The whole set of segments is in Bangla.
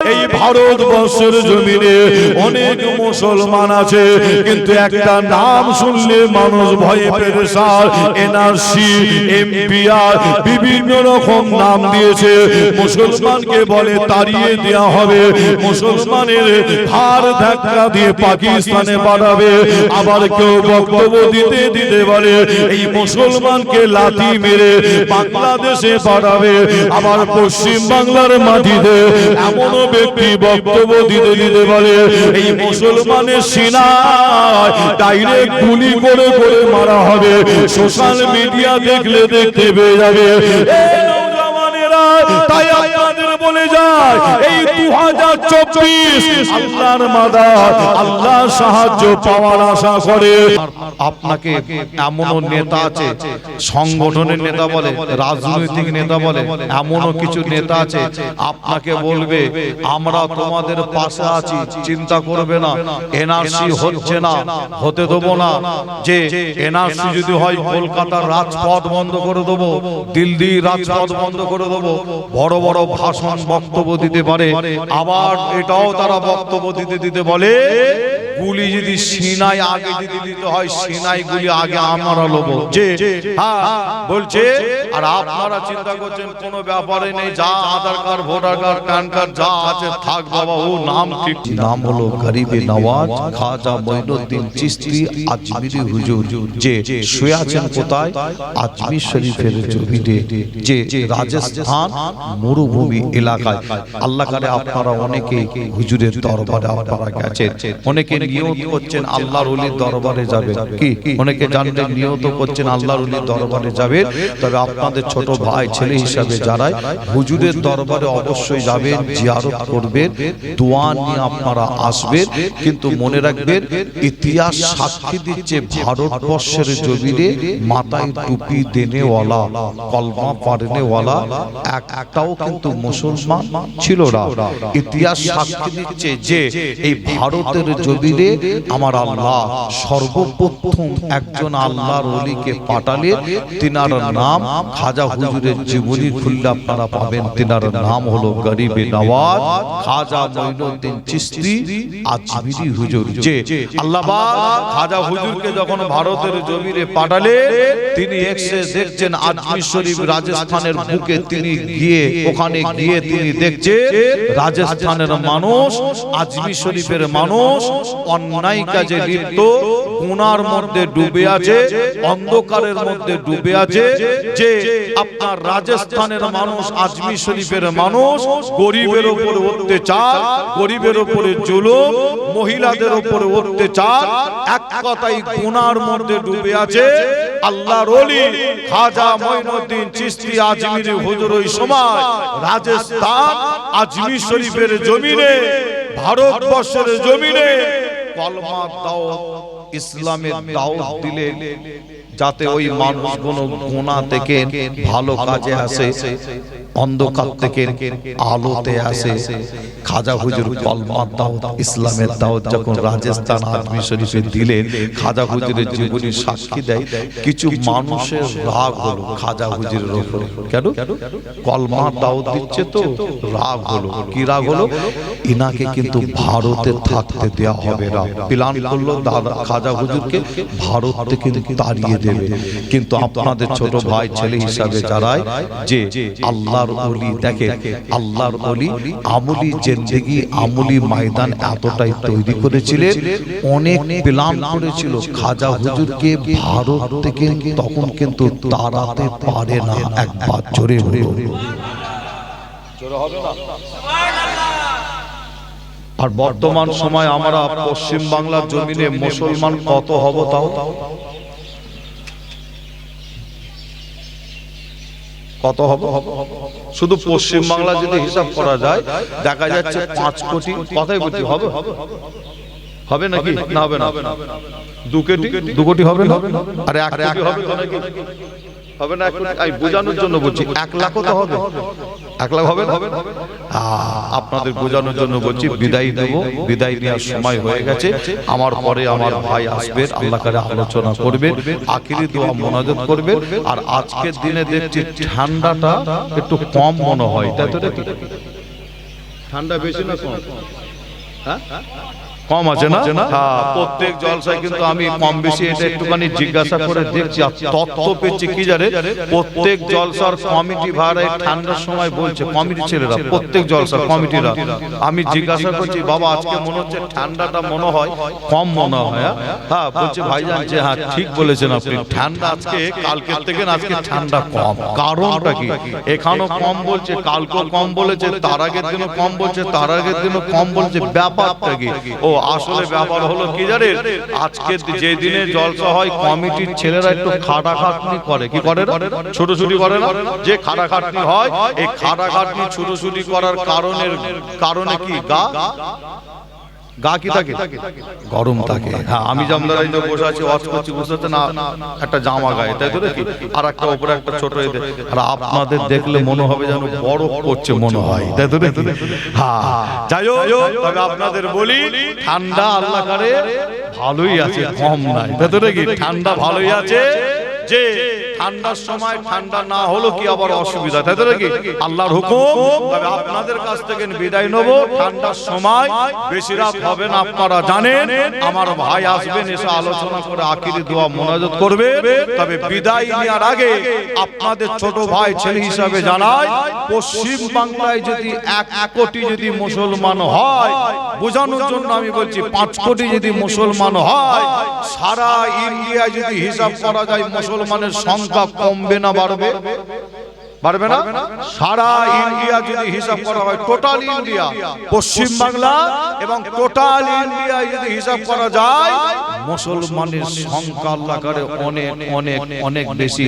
এই ভারতবর্ষের জমিনে অনেক মুসলমান আছে, কিন্তু একটা নাম শুনলে মানুষ ভয়ে পেরেছার এনআরসি, এমপিআর, বিভিন্ন রকম নাম দিয়েছে। মুসলমানকে বলে তাড়িয়ে দেওয়া হবে। মুসলমানের হার ধাক্কা দিয়ে পাকিস্তানে পাঠাবে। আবার কেউ বক্তব্য দিতে দিতে বলে, এই মুসলমানকে লাথি মেরে বাংলাদেশে পাঠাবে। আবার পশ্চিম বাংলার মাটিতে এমনও ব্যক্তি বক্তব্য দিতে দিতে বলে, এই মুসলমানের সিনায় ডাইরেক্ট গুলি করে করে মারা হবে। সোশ্যাল মিডিয়া দেখলে দেখতে পেয়ে যাবে। তাই আপনাদের বলে যায় এই দু হাজার চব্বিশ আল্লাহর মাদার আল্লাহ সাহায্য পাওয়ার আশা করে। আপনাকে এমনও নেতা আছে সংগঠনের নেতা বলে রাজনৈতিক নেতা বলে এমনও কিছু নেতা আছে। আপনাকে বলবে আমরা তোমাদের পাশে আছি চিন্তা করবে না এনআরসি হচ্ছে না হতে দেবো না। যে এনআরসি যদি হয় কলকাতার রাজপথ বন্ধ করে দেবো দিল্লি রাজপথ বন্ধ করে দেবো বড় বড় ভাষণ বক্তব্য দিতে পারে। আবার এটাও তারা বক্তব্য দিতে দিতে বলে গুলি যদি সিনাই আগে যদি দিতে হয় সিনাই গুলি আগে আমরা লোবো। যে হ্যাঁ বলছে আর আপনারা চিন্তা করছেন কোনো ব্যাপারে নেই যা Aadhaar card voter card PAN card যা আছে থাক বাবা ও নাম ঠিক নাম হলো গরিবে নওয়াজ খাজা মঈনুদ্দিন চিশতি আজমিরি হুজুর যে শুয়ে আছেন কোথায়? আজমির শরীফের জমিতে যে রাজস্থান মরুভূমি এলাকায়। আল্লাহ কারে আপনারা অনেকে হুজুরের দরবারে আপনারা গেছেন। অনেকে নিয়ত করছেন আল্লাহর ওলির দরবারে যাবে কি? অনেকে জানলেন নিয়ত করছেন আল্লাহর ওলির দরবারে যাবে তবে আপনাদের ছোট ভাই ছেলে হিসাবে যারাই হুজুরের দরবারে অবশ্যই যাবেন জিয়ারত করবেন দোয়া নিয়ে আপনারা আসবেন কিন্তু মনে রাখবেন ইতিহাস সাক্ষী দিচ্ছে ভারতবর্ষের জমিনে মাথায় টুপি দেনেওয়ালা কলমা পারনেওয়ালা এক একটাও কিন্তু মুসলমান ছিল না। ইতিহাস সাক্ষী দিচ্ছে যে এই ভারতের জমিনে আমার আল্লাহ সর্বপ্রথম একজন আল্লাহর অলিকে পাঠালেন তিনার নাম খাজা হুজুরের জীবনী খুললে আপনারা পাবেন। তিনার নাম হলো গরিবে নওয়াজ, খাজা মঈনুদ্দিন চিশতি আজমিরি হুজুর। যে আল্লাহ খাজা হুজুরকে যখন ভারতের জমিনে পাঠালে, তিনি এসে দেখছেন আজমির শরীফ রাজস্থানের বুকে তিনি গিয়ে, ওখানে গিয়ে তিনি দেখছে রাজস্থানের মানুষ, আজমির শরীফের মানুষ অন্যায় কাজে লিপ্ত গুনার মধ্যে ডুবে আছে অন্ধকারের মধ্যে ডুবে আছে যে আপনার রাজস্থানের মানুষ আজমি শরীফের মানুষ গরিবের উপরে অত্যাচার গরিবের উপরে জুলুম মহিলাদের উপরে অত্যাচার এক কথাই গুনার মধ্যে ডুবে আছে আল্লাহর ওলি খাজা মঈনুদ্দিন চিশতি আজমিরি হুজুর ওই সময় রাজস্থান আজমি শরীফের জমিনে ভারতবর্ষের জমিনে কলমা দাওয়াত ইসলামের দাওয়াত দিলেন যাতে ওই মানুষগুলো গোনা থেকে ভালো কাজে আসে। অন্ধকার থেকে আলোতে আসে। খাজা হুজুর কলমার দাওয়াত, ইসলামের দাওয়াত যখন রাজস্থান আজমি শরীফে দিলেন, খাজা হুজুরের জীবনী সাক্ষী দেয়, কিছু মানুষের রাগ হলো খাজা হুজুরের উপরে। কেন? কলমার দাওয়াত দিচ্ছে তো রাগ হলো। কি রাগ হলো? ইনাকে কিন্তু ভারতে থাকতে দেয়া হবে না। প্ল্যান করল দাদা খাজা হুজুরকে ভারত থেকে তাড়িয়ে দেবে। কিন্তু আপনাদের ছোট ভাই, ছেলে হিসাবে যারাই, যে আল্লাহর অলি দেখে আল্লাহর অলি আমলি জেন্দেগি আমলি ময়দান এতটাই তৈরি করেছিলেন অনেক প্ল্যান করেছিল। খাজা হুজুরকে ভারত থেকে তখন কিন্তু তাড়াতে পারে না একবার জোরে হলো আর বর্তমান সময় আমরা পশ্চিম বাংলার জমিনে মুসলমান কত হব তাও? কত হবে? শুধু পশ্চিম বাংলা যদি হিসাব করা যায় দেখা যাচ্ছে পাঁচ কোটি। কথাই বলছি হবে? হবে নাকি? না হবে না। দু কোটি? দু কোটি। হবে না? আর এক কোটি হবে নাকি? হবে না আমি বোঝানোর জন্য বলছি এক লাখও তো হবে? এক লাখ হবে না? আপনাদের বোঝানোর জন্য বলছি বিদায় দেব। বিদায় নেওয়ার সময় হয়ে গেছে। আমার পরে আমার ভাই আসবেন আল্লাহ কারে আলোচনা করবেন আখিরি দোয়া মোনাজাত করবেন। আর আজকের দিনে দেখছি ঠান্ডাটা একটু কম মনে হয়। তাই তো? ঠান্ডা বেশি না কম? হ্যাঁ? কম আছে না? হ্যাঁ প্রত্যেক জলসায় কিন্তু আমি কম বেশি এটা একটুখানি জিজ্ঞাসা করে দেখছি। তথ্য পেয়েছি কি জানে? প্রত্যেক জলসার কমিটি ভাড়া এই ঠান্ডার সময় বলছে কমিটি ছেলেরা প্রত্যেক জলসার কমিটিরা। আমি জিজ্ঞাসা করছি বাবা আজকে মনে হচ্ছে ঠান্ডাটা মনে হয়? কম মনে হয় হ্যাঁ? হ্যাঁ। বলছে ভাইজান যে হ্যাঁ ঠিক বলেছেন আপনি। ঠান্ডা আজকে কালকের থেকে না আজকে ঠান্ডা কম। কারণটা কি? এখানেও কম বলছে কালকেও কম বলেছে তার আগের দিনও কম বলছে তার আগের দিনও কম বলছে ব্যাপারটা কি ও আসলে ব্যাপার হলো কি জানেন আজকে যে দিনে জলসা হয়, কমিটির ছেলেরা একটু খাটাখাটনি করে। কি করে ছোটছুটি করে না? যে খাটাখাটনি হয়, এই খাটাখাটনি, ছোটছুটি করার কারণের কারণে কি? গা? গা কি থাকে গরম থাকে হ্যাঁ আমি জামদারাই বসে আছি ওয়াচ করছি বুঝতে না? একটা জামা গায়ে তাই তো নাকি? আর একটা উপরে একটা ছোট এতে আর আপনাদের দেখলে মনে হবে যেন বরফ পড়ছে মনে হয় তাই তো নাকি? হ্যাঁ। যাই হোক তবে আপনাদের বলি ঠান্ডা আল্লাহ করে ভালোই আছে কম নাই তাই তো নাকি? ঠান্ডা ভালোই আছে। যে ঠান্ডার সময় ঠান্ডা না হলো কি আবার অসুবিধা? তাই তো নাকি? আল্লাহর হুকুম তবে আপনাদের কাছ থেকে বিদায় নেব। ঠান্ডার সময় বেশি রাত হবে না আপনারা জানেন। আমার ভাই আসবেন এসে আলোচনা করে আখিরি দোয়া মোনাজাত করবে। তবে বিদায় নেওয়ার আগে আপনাদের ছোট ভাই ছেলে হিসাবে জানাই পশ্চিম বাংলায় যদি এক কোটি যদি মুসলমান হয় বোঝানোর জন্য আমি বলছি পাঁচ কোটি যদি মুসলমান হয় সারা ইন্ডিয়ায় যদি হিসাব করা যায় মুসলমানের সংখ্যা কমবে না বাড়বে? পারবে না? সারা ইন্ডিয়া যদি হিসাব করা হয় টোটাল ইন্ডিয়া পশ্চিম বাংলা এবং টোটাল ইন্ডিয়া যদি হিসাব করা যায় মুসলমানের সংখ্যা আল্লাহ করে অনেক অনেক অনেক বেশি।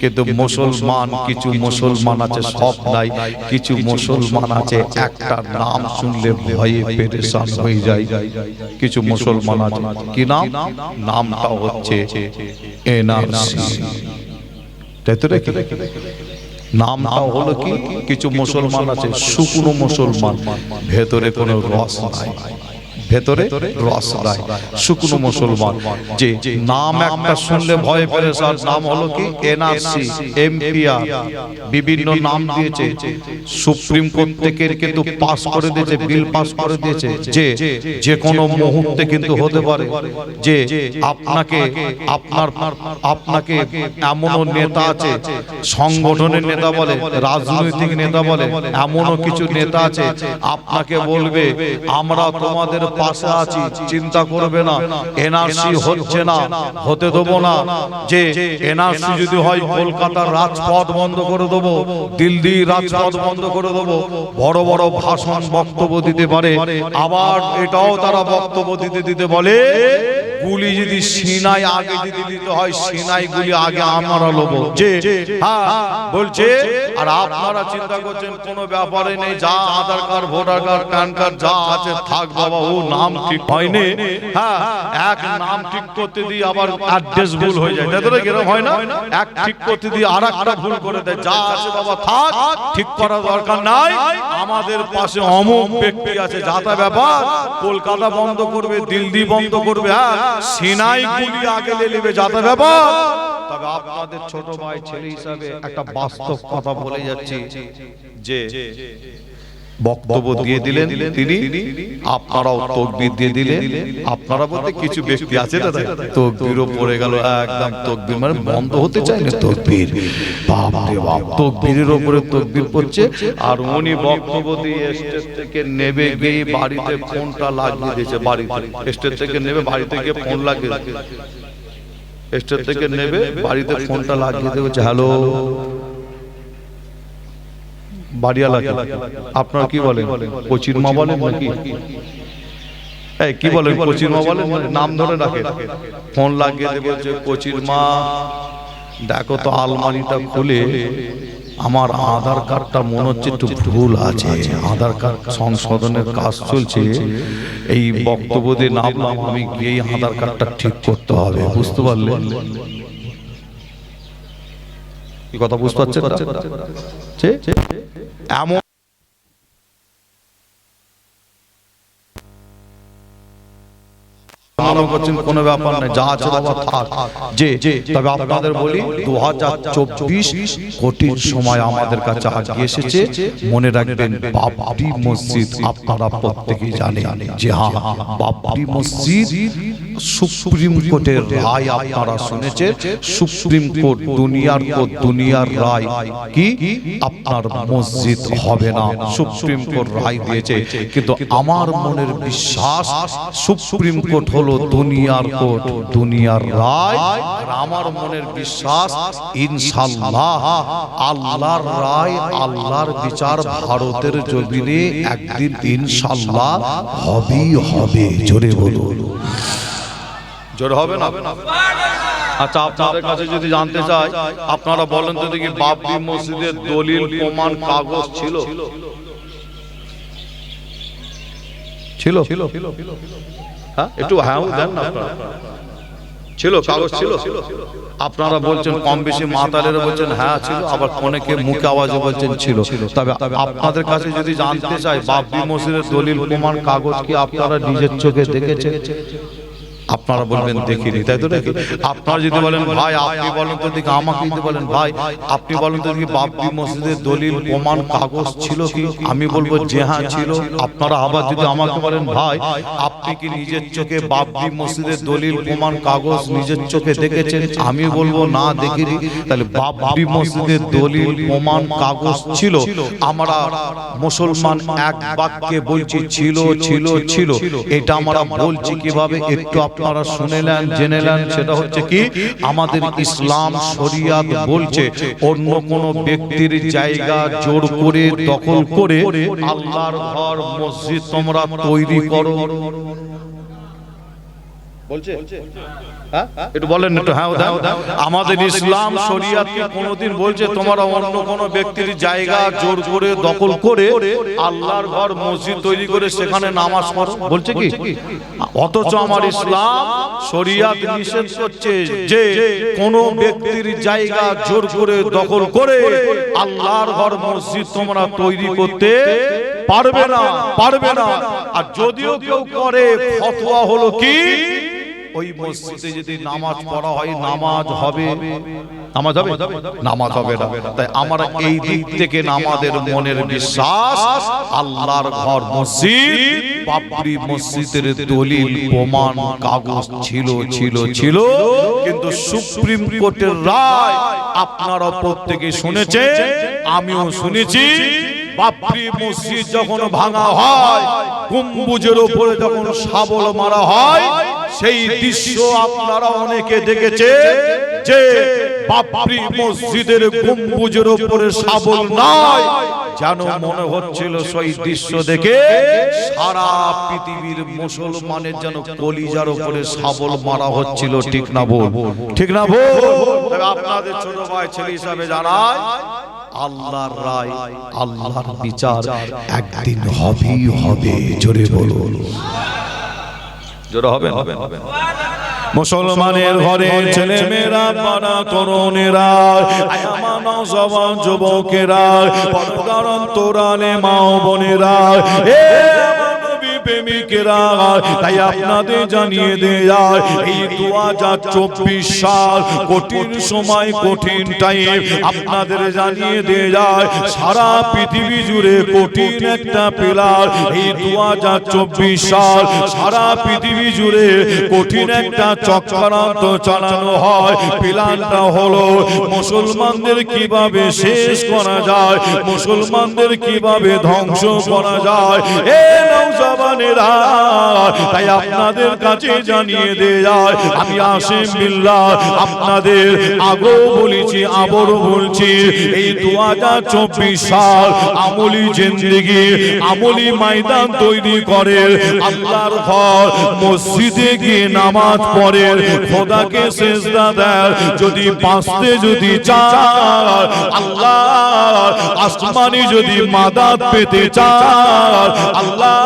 কিন্তু মুসলমান কিছু মুসলমান আছে সব নাই। কিছু মুসলমান আছে একটা নাম শুনলে ভয়ে পেরেশান হয়ে যায়। কিছু মুসলমান আছে। কি নাম? নামটা হচ্ছে কিছু মুসলমান আছে শুকনো মুসলমান। ভেতরে কোনো রস নাই। ভেতরে রস নাই শুকনো মুসলমান যে নাম একটা শুনলে ভয় পেরেছার নাম হলো কি? NRC MPR. বিভিন্ন নাম দিয়েছে। সুপ্রিম কোর্ট থেকে কিন্তু পাস করে দিয়েছে বিল পাস করে দিয়েছে। যে যে কোনো মুহূর্তে কিন্তু হতে পারে। যে আপনাকে আপনার আপনাকে এমনও নেতা আছে সংগঠনের নেতা বলে রাজনৈতিক নেতা বলে এমনও কিছু নেতা আছে আপনাকে বলবে আমরা তোমাদের পাশে আছি, চিন্তা করবে না। এনআরসি হচ্ছে না, হতে দেবো না। যে এনআরসি যদি হয়, কলকাতার রাজপথ বন্ধ করে দেবো, দিল্লি রাজপথ বন্ধ করে দেবো। বড় বড় ভাষণ বক্তব্য দিতে পারে। আবার এটাও তারা বক্তব্য দিতে দিতে বলে গুলি যদি সিনাই আগে যদি দিতে হয় সিনাই গুলি আগে আমরা লোব যে হ্যাঁ বলছে আর আপনারা চিন্তা করছেন কোনো ব্যাপারে নেই যা Aadhaar card voter card PAN card যা আছে থাক বাবা ও নাম ঠিক হয়নি। হ্যাঁ এক নাম ঠিক করতে দিয়ে আবার অ্যাড্রেস ভুল হয়ে যায়। তাই তো এরকম হয় না? এক ঠিক করতে দিয়ে আর একটা ভুল করে দেয়। যা আছে বাবা থাক ঠিক করার দরকার নাই। আমাদের পাশে অমুক ব্যক্তি আছে যাতা ব্যাপার কলকাতা বন্ধ করবে দিল্লি বন্ধ করবে হ্যাঁ সিনাই গুলি আগে নেবে যাতে ব্যাপার। তবে আপনাদের ছোট ভাই ছেলে হিসাবে একটা বাস্তব কথা বলে যাচ্ছি যে বক্তব্য দিয়ে দিলেন তিনি। আপনারাও তকবির দিয়ে দিলেন। আপনারা বলতে কিছু ব্যক্তি আছে দাদা? তকবিরও পড়ে গেল একদম তকবির মানে বন্ধ হতে চায় না তকবির। বাপ রে বাপ তকবিরের উপরে তকবির পড়ছে। আর উনি বক্তব্য দিয়ে স্টেজ থেকে নেবে গিয়ে বাড়িতে ফোনটা লাগিয়ে দিয়েছে বাড়িতে। স্টেজ থেকে নেবে বাড়িতে গিয়ে ফোন লাগিয়ে স্টেজ থেকে নেবে বাড়িতে ফোনটা লাগিয়ে দিয়েছে। হ্যালো। বাড়িয়ালাকে আপনারা কি বলেন? কচির মা বলেন নাকি? এই কি বলেন? কচির মা বলেন নাম ধরে রাখে ফোন লাগিয়ে দেবে যে কচির মা দেখো তো আলমারিটা খুলে আমার আধার কার্ডটা মনে হচ্ছে একটু ভুল আছে। আধার কার্ড সংশোধনের কাজ চলছে। এই বক্তব্য দিয়ে নামলাম আমি গিয়ে আধার কার্ডটা ঠিক করতে হবে। বুঝতে পারলেন। কি কথা বুঝতে পারছেন এমন মনে করছেন কোনো ব্যাপার নেই যা আছে যে তবে আপনাদের বলি দু হাজার চব্বিশ সময় আমাদের কাছে এসেছে। মনে রাখবেন বাবরি মসজিদ আপনারা প্রত্যেকেই জানেন যে হ্যাঁ বাবরি মসজিদ সুপ্রিম কোর্টের রায় আপনারা শুনেছেন। সুপ্রিম কোর্ট দুনিয়ার কোর্ট দুনিয়ার রায় কি? আপনার মসজিদ হবে না, সুপ্রিম কোর্ট রায় দিয়েছে। কিন্তু আমার মনের বিশ্বাস, সুপ্রিম কোর্ট হলো দুনিয়ার কোর্ট দুনিয়ার রায়। আর আমার মনের বিশ্বাস ইনশাল্লাহ আল্লাহর রায় আল্লাহর বিচার ভারতের জমিনে একদিন ইনশাল্লাহ হবেই হবে। জোরে বলুন। জোরে হবে না? আচ্ছা আপনাদের কাছে যদি জানতে চাই আপনারা বলেন তো দেখি বাবরি মসজিদের দলিল প্রমাণ কাগজ ছিল। ছিল। হ্যাঁ একটু হ্যাঁ দেন না আপনারা? ছিল কাগজ ছিল আপনারা বলছেন কম বেশি মাতালেরা বলছেন হ্যাঁ ছিল আবার অনেকে মুখে আওয়াজে বলছেন ছিল। তবে আপনাদের কাছে যদি জানতে চাই বাবরি মসজিদের দলিল প্রমাণ কাগজ কি আপনারা নিজের চোখে দেখেছেন? আপনারা বলবেন দেখিনি তাই তো নাকি আপনারা যদি বলেন ভাই আপনি বলেন তো দেখি আমাকে যদি বলেন ভাই আপনি বলেন তো দেখি বাবরি মসজিদের দলিল প্রমাণ কাগজ ছিল কি? আমি বলব যে হ্যাঁ ছিল। আপনারা আবার যদি আমাকে বলেন ভাই আপনি কি নিজের চোখে বাবরি মসজিদের দলিল প্রমাণ কাগজ নিজের চোখে দেখেছেন? আমি বলব না দেখিনি তাহলে বাবরি মসজিদের দলিল প্রমাণ কাগজ ছিল আমরা মুসলমান এক বাক্যে বলছি ছিল। ছিল। ছিল এটা আমরা বলছি কীভাবে একটু আপনারা শুনেলেন জেনেলেন সেটা হচ্ছে কি? আমাদের ইসলাম শরিয়াত বলছে, অন্য কোন ব্যক্তির জায়গা জোর করে দখল করে আল্লাহর ঘর মসজিদ তোমরা তৈরি করো। বলছে? হ্যাঁ? একটু বলেন একটু হ্যাঁ দাও আমাদের ইসলাম শরিয়াতকে কোনোদিন বলছে তোমরা অন্য কোন ব্যক্তির জায়গা জোর করে দখল করে আল্লাহর ঘর মসজিদ তৈরি করে সেখানে নামাজ পড়ো বলছে কি? অথচ আমার ইসলাম শরিয়াত নিষেধ করছে যে কোন ব্যক্তির জায়গা জোর করে দখল করে আল্লাহর ঘর মসজিদ তোমরা তৈরি করতে পারবে না পারবে না। আর যদিও কেউ করে ফতোয়া হলো কি? ওই মসজিদে যদি নামাজ পড়া হয় নামাজ হবে। নামাজ হবে? নামাজ হবে না। তাই আমার এই দিক থেকে আমাদের মনের বিশ্বাস আল্লাহর ঘর মসজিদ বাবরি মসজিদের দলিল প্রমাণ কাগজ ছিল ছিল ছিল কিন্তু সুপ্রিম কোর্টের রায় আপনারা প্রত্যেকে শুনেছেন আমিও শুনেছি। বাবরি মসজিদ যখন ভাঙা হয়, কুম্বুজের উপরে যখন শাবল মারা হয়, সেই দৃশ্য আপনারা অনেকে দেখেছে যে বাবরি মসজিদের গম্বুজের উপরে শাবল নাই, যেন মনে হচ্ছিল সেই দৃশ্য দেখে সারা পৃথিবীর মুসলমানের যেন কলিজার উপরে শাবল মারা হচ্ছিল, ঠিক না বল ঠিক না বল আপনাদের ছোট ভাই, ছেলে হিসাবে জানায় আল্লাহর রায়, আল্লাহর বিচার একদিন হবেই হবে, জোরে বলুন। জোরে হবে হবে মুসলমানের ঘরে ছেলে মেয়েরা পাড়া তরুণেরা। যুবকেরা। তোরা তোরালে মাও বোনেরা। এ প্রেমিকেরা তাই আপনাদের জানিয়ে দেয়া এই দু হাজার চব্বিশ সাল কঠিন সময়, কঠিন টাইম আপনাদের জানিয়ে সারা পৃথিবী জুড়ে কঠিন একটা পেলার এই দু হাজার চব্বিশ সাল সারা পৃথিবী জুড়ে কঠিন একটা চক্রান্ত চালানো হয় প্ল্যানটা হলো মুসলমানদের কীভাবে শেষ করা যায়, মুসলমানদের কীভাবে ধ্বংস করা যায়, এ নৌজবানেরা তাই আপনাদের কাছে জানিয়ে দেয় আমি আসিম বিল্লাহ, আপনাদের আগো বলেছি, আবারও বলছি, এই দু হাজার চব্বিশ সাল আমলি জিন্দিগি, আমলি ময়দান তৈরি করে আল্লাহর ঘর, মসজিদে গিয়ে নামাজ পড়ে খোদাকে সেজদা দেয় যদি বাঁচতে যদি চায় আল্লাহ আসমানি যদি মাদাত পেতে চায় আল্লাহ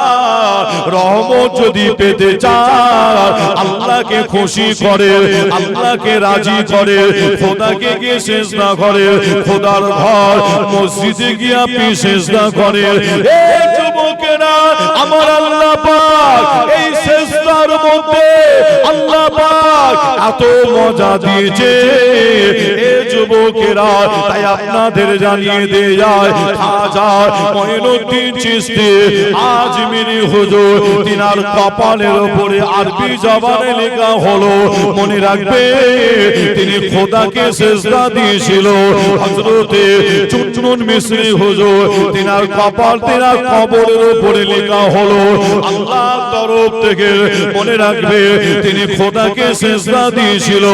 রহমত যদি পেতে চায়, আল্লাহকে খুশি করে, আল্লাহকে রাজি করে, খোদাকে গিয়ে সেজদা করে, খোদার ঘর মসজিদে গিয়ে আপনি সেজদা করে এ যুবকেরা আমার আল্লাহ পাক এই দুনিয়ার মধ্যে আল্লাহ পাক এত মজা দিয়েছে। যুবকেরা, তাই আপনাদের জানিয়ে লেখা হলো, মনে তিনি খোদাকে সেজদা দিয়েছিল। চুনচুন মিশ্রি হুজুর, তিনার কপাল, তিনার কবরের উপরে লেখা হলো আল্লাহ তরফ থেকে মনে রাখবে, তিনি খোদাকে সেজদা দিয়েছিল।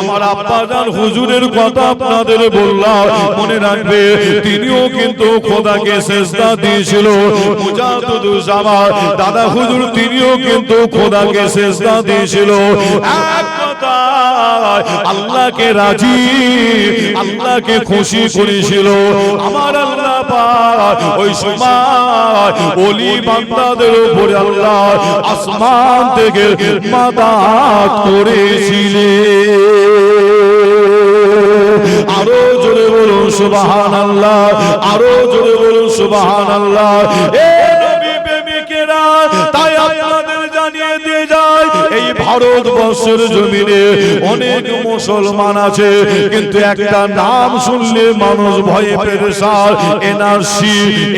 আমার আব্বাজান হুজুরের কথা আপনাদের বললাম, মনে রাখবে, তিনিও কিন্তু খোদাকে সেজদা দিয়েছিল। মুজাদুদুল জামান দাদা হুজুর, তিনিও কিন্তু খোদাকে সেজদা দিয়েছিল। এক কথায় আল্লাহকে রাজি, আল্লাহকে খুশি করেছিল। আমার আল্লাহ ওই সময় ওলি বান্দাদের উপরে আল্লাহ আসমান থেকে করেছিলেন। আরও জোরে বলুন সুবাহান আল্লাহ আরও জোরে বলুন সুবাহান আল্লাহ এ ভারতবর্ষের জমিনে অনেক মুসলমান আছে, কিন্তু একটা নাম শুনলে মানুষ ভয়ে পেরেশান। এনআরসি,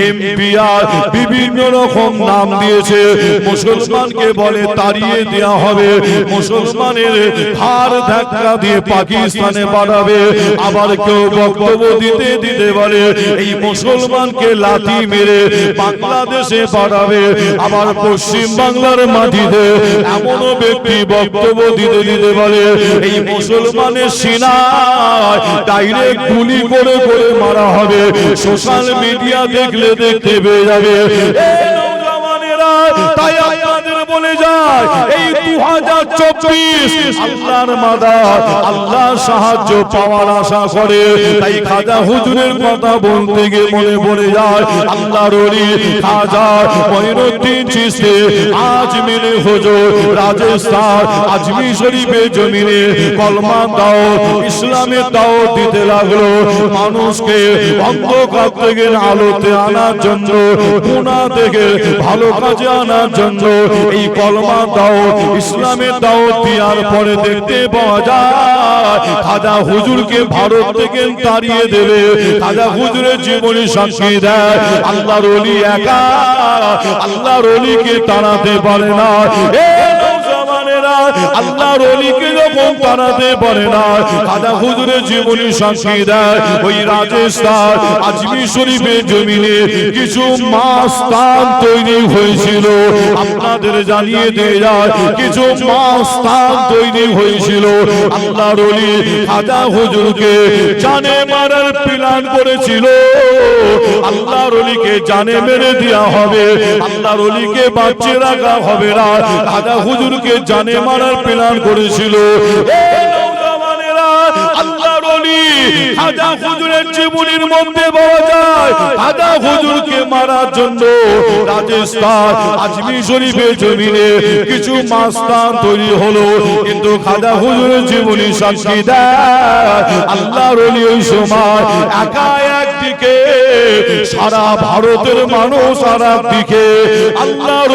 এমপিআর, বিভিন্ন রকম নাম দিয়েছে। মুসলমানকে বলে তাড়িয়ে দেওয়া হবে। মুসলমানের হার ধাক্কা দিয়ে পাকিস্তানে পাঠাবে। আবার কেউ বক্তব্য দিতে দিতে বলে, এই মুসলমানকে লাথি মেরে বাংলাদেশে পাঠাবে। আবার পশ্চিম বাংলার মাটিতে এমনও ব্যক্তি বক্তব্য দিতে দিতে বলে, এই মুসলমানের সিনায় ডাইরেক্ট গুলি করে করে মারা হবে। সোশ্যাল মিডিয়া দেখলে দেখতে পেয়ে যাবে। তাই বলে যায় এই দু হাজার চব্বিশ আল্লাহর মাদার আল্লাহ সাহায্য পাওয়ার আশা করে তাই খাজা হুজুরের কথা বলতে গিয়ে মনে পড়ে যায় আল্লাহর আজমির হুজুর রাজস্থান আজমি শরীফে জমিনে কলমা দাও ইসলামের দাও দিতে লাগল মানুষকে অন্ধকার থেকে আলোতে আনার জন্য থেকে ভালো কাজে আনার জন্য এই কলমা দাও দাও দেওয়ার পরে দেখতে পাওয়া যায়, খাজা হুজুরকে ভারত থেকে তাড়িয়ে দেবে। খাজা হুজুরের জীবনী সাক্ষী দেয়, আল্লাহর অলি একা, আল্লাহর অলিকে তাড়াতে পারে না। এ আল্লাহর অলিকে যখন তাড়াতে পারে না খাজা হুজুরের জীবনী সাক্ষী দেয় ওই রাজস্থান আজমি শরীফের জমিনে কিছু মাস্তান তৈরি হয়েছিল। আপনাদের জানিয়ে দিয়ে যায় কিছু মাস্তান তৈরি হয়েছিল। আল্লাহর অলি খাজা হুজুরকে জানে মারার প্ল্যান করেছিল। আল্লাহর অলিকে জানে মেরে দেওয়া হবে। আল্লাহর অলিকে বাঁচে রাখা হবে না। খাজা হুজুরকে জানে মারার প্ল্যান করেছিল। অলি হুজুরের কিছু মাস্তান তৈরি হলো। কিন্তু খাজা হুজুরের জীবনী দেয়, আল্লাহর ওই সময় একা একদিকে সারা ভারতের মানুষ সারা দিকে আল্লাহর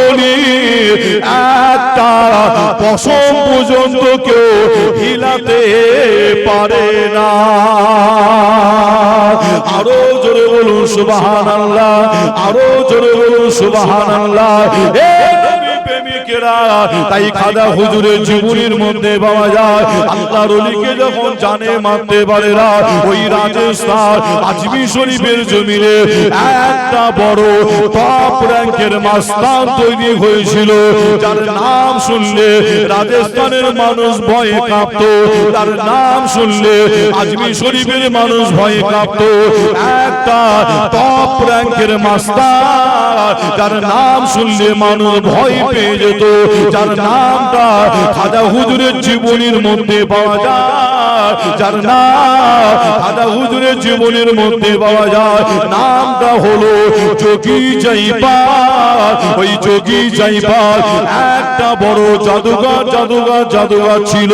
একটা পশম পর্যন্ত কেউ হিলাতে পারে না। আরও জোরে বলুন সুবাহান আল্লাহ আরও জোরে বলুন সুবাহান আল্লাহ তাই খাদা হুজুরের জীবনীর মধ্যে পাওয়া যায়। আল্লাহর অলিকে যখন জানে, মারতে পারে না, ওই রাজস্থান আজমি শরীফের একটা বড় টপ র্যাঙ্কের মাস্তান তৈরি হয়েছিল। যার নাম শুনলে রাজস্থানের মানুষ ভয়ে কাঁপত, তার নাম শুনলে আজমি শরীফের মানুষ ভয়ে কাঁপত। একটা টপ র্যাঙ্কের মাস্টার যার নাম শুনলে মানুষ ভয় পেয়ে যেত, যার নামটা খাজা হুজুরের জীবনীর মধ্যে পাওয়া যায়, যার নাম খাজা হুজুরের জীবনের মধ্যে পাওয়া যায়, নামটা হলো যোগী জয়পাল। ওই যোগী জয়পাল একটা বড় জাদুঘর জাদুঘর জাদুঘর ছিল,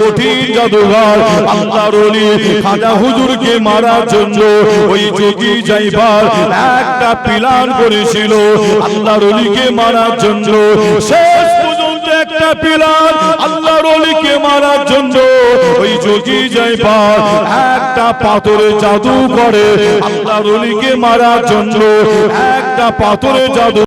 কঠিন জাদুঘর। আল্লাহর অলি খাজা হুজুরকে মারার জন্য ওই যোগী জয়পাল একটা পিলার করেছিল। আল্লাহর অলিকে মারার জন্য। শেষ পর্যন্ত একটা পিলার আল্লাহর অলিকে মারার জন্য। ওই যোগী জয়পাল একটা পাথরে জাদু করে আল্লাহর অলিকে মারার জন্য। একটা পাথরে জাদু